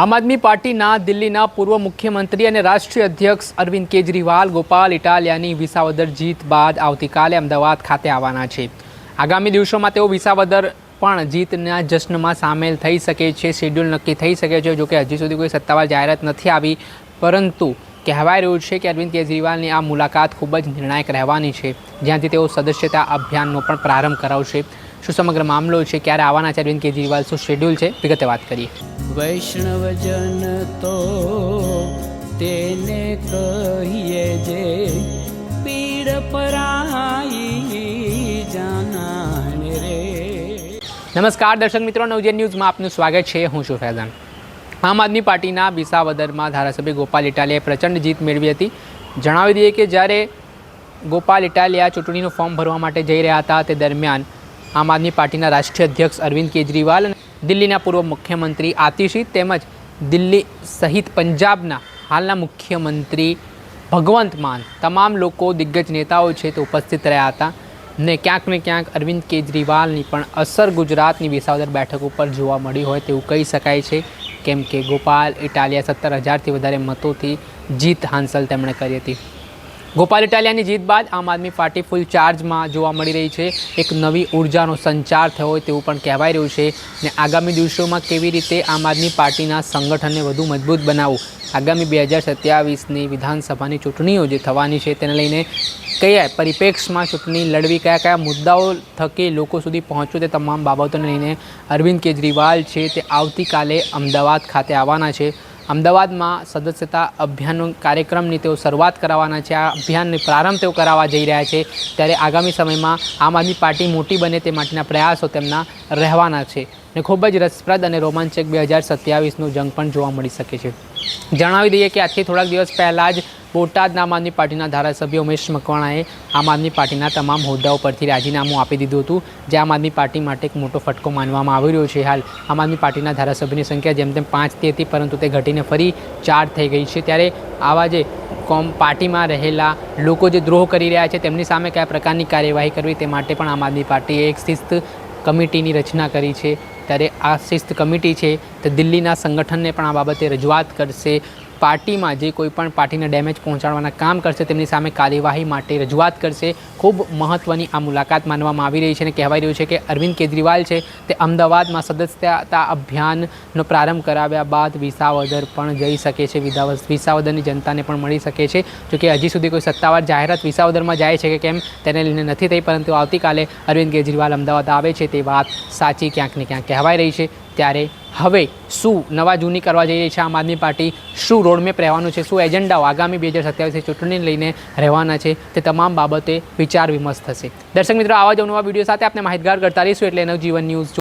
આમ આદમી પાર્ટીના દિલ્હીના પૂર્વ મુખ્યમંત્રી અને રાષ્ટ્રીય અધ્યક્ષ અરવિંદ કેજરીવાલ ગોપાલ, ઇટાલિયાની વિસાવદર જીત બાદ આવતીકાલે અમદાવાદ ખાતે આવવાના છે. આગામી દિવસોમાં તેઓ વિસાવદર પણ જીતના જશ્નમાં સામેલ થઈ શકે છે, શેડ્યુલ નક્કી થઈ શકે છે, જોકે હજી સુધી કોઈ સત્તાવાર જાહેરાત નથી આવી, પરંતુ કહેવાય રહ્યું છે કે અરવિંદ કેજરીવાલની આ મુલાકાત ખૂબ જ નિર્ણાયક રહેવાની છે, જ્યાંથી તેઓ સદસ્યતા અભિયાનનો પણ પ્રારંભ કરાવશે. શું સમગ્ર મામલો છે? ક્યારે આવવાના છે? અરવિંદ કેજરીવાલ શું શેડ્યુલ છે? વિગતે વાત કરીએ. વૈષ્ણવજન તો તેને કહીએ જે પીડ પરાઈ જાનાને રે. નમસ્કાર દર્શક મિત્રો. નવજેન ન્યૂઝમાં આપનું સ્વાગત છે. હું છું ફૈઝાન. આમ આદમી પાર્ટીના વિસાવદરમાં ધારાસભ્ય ગોપાલ ઇટાલિયાએ પ્રચંડ જીત મેળવી હતી. જણાવી દઈએ કે જ્યારે ગોપાલ ઇટાલિયા ચૂંટણીનું ફોર્મ ભરવા માટે જઈ રહ્યા હતા તે દરમિયાન આમ આદમી પાર્ટીના રાષ્ટ્રીય અધ્યક્ષ અરવિંદ કેજરીવાલ અને દિલ્હીના પૂર્વ મુખ્યમંત્રી આતિશી તેમજ દિલ્હી સહિત પંજાબના હાલના મુખ્યમંત્રી ભગવંત માન. તમામ લોકો દિગ્ગજ નેતાઓ છે તે ઉપસ્થિત રહ્યા હતા ને ક્યાંક ને ક્યાંક અરવિંદ કેજરીવાલની પણ અસર ગુજરાતની વિસાવદર બેઠક ઉપર જોવા મળી હોય તેવું કહી શકાય છે. કેમ કે ગોપાલ ઇટાલિયા સત્તર હજારથી વધારે મતોથી જીત હાંસલ તેમણે કરી હતી. ગોપાલ ઇટાલિયાની જીત બાદ આમ આદમી પાર્ટી ફૂલ ચાર્જમાં જોવા મળી રહી છે. એક નવી ઉર્જાનો સંચાર થયો હોય તેવું પણ કહેવાય રહ્યું છે. ને આગામી દિવસોમાં કેવી રીતે આમ આદમી પાર્ટીના સંગઠનને વધુ મજબૂત બનાવવું? આગામી બે હજાર સત્યાવીસની વિધાનસભાની ચૂંટણીઓ જે થવાની છે તેને લઈને કયા પરિપ્રેક્ષમાં ચૂંટણી લડવી, કયા કયા મુદ્દાઓ થકી લોકો સુધી પહોંચવું તે તમામ બાબતોને લઈને અરવિંદ કેજરીવાલ છે તે આવતીકાલે અમદાવાદ ખાતે આવવાના છે. અમદાવાદમાં સદસ્યતા અભિયાનનો કાર્યક્રમની તેઓ શરૂઆત કરાવવાના છે. આ અભિયાનને પ્રારંભ તેઓ કરાવવા જઈ રહ્યા છે. ત્યારે આગામી સમયમાં આમ આદમી પાર્ટી મોટી બને તે માટેના પ્રયાસો તેમના રહેવાના છે ને ખૂબ જ રસપ્રદ અને રોમાંચક બે હજાર સત્યાવીસનો જંગ પણ જોવા મળી શકે છે. જણાવી દઈએ કે આજથી થોડાક દિવસ પહેલાં જ બોટાદના આમ આદમી પાર્ટીના ધારાસભ્ય ઉમેશ મકવાણાએ આમ આદમી પાર્ટીના તમામ હોદ્દાઓ પરથી રાજીનામું આપી દીધું હતું, જે આમ આદમી પાર્ટી માટે એક મોટો ફટકો માનવામાં આવી રહ્યો છે. હાલ આમ આદમી પાર્ટીના ધારાસભ્યની સંખ્યા જેમ તેમ પાંચથી હતી, પરંતુ તે ઘટીને ફરી ચાર થઈ ગઈ છે. ત્યારે આવા જે કોમ પાર્ટીમાં રહેલા લોકો જે દ્રોહ કરી રહ્યા છે, તેમની સામે કયા પ્રકારની કાર્યવાહી કરવી તે માટે પણ આમ આદમી પાર્ટીએ એક શિસ્ત કમિટીની રચના કરી છે. ત્યારે આ શિસ્ત કમિટી છે તે દિલ્હીના સંગઠનને પણ આ બાબતે રજૂઆત કરશે. પાર્ટીમાં જે કોઈ પણ પાર્ટીને ડેમેજ પહોંચાડવાના કામ કરશે, તેમની સામે કાર્યવાહી માટે રજૂઆત કરશે. ખૂબ મહત્ત્વની આ મુલાકાત માનવામાં આવી રહી છે અને કહેવાય રહ્યું છે કે અરવિંદ કેજરીવાલ છે, તે અમદાવાદમાં સદસ્યતા અભિયાનનો પ્રારંભ કરાવ્યા બાદ વિસાવદર પણ જઈ શકે છે. વિસાવદરની જનતાને પણ મળી શકે છે. જોકે હજી સુધી કોઈ સત્તાવાર જાહેરાત વિસાવદરમાં જાય છે કે કેમ, તેને લઈને નથી થઈ, પરંતુ આવતીકાલે અરવિંદ કેજરીવાલ અમદાવાદ આવે છે તે વાત સાચી ક્યાંક ને ક્યાંક કહેવાય રહી છે. ત્યારે હવે શું નવા જૂની કરવા જઈ રહી છે આમ આદમી પાર્ટી? શું રોડમેપ રહેવાનું છે? શું એજન્ડાઓ આગામી બે હજાર સત્યાવીસની ચૂંટણીને લઈને રહેવાના છે? તે તમામ બાબતે વિચાર વિમર્શ થશે. દર્શક મિત્રો, આવા જ નવા વીડિયો સાથે આપણે માહિતગાર કરતા રહીશું. એટલે નવજીવન ન્યૂઝ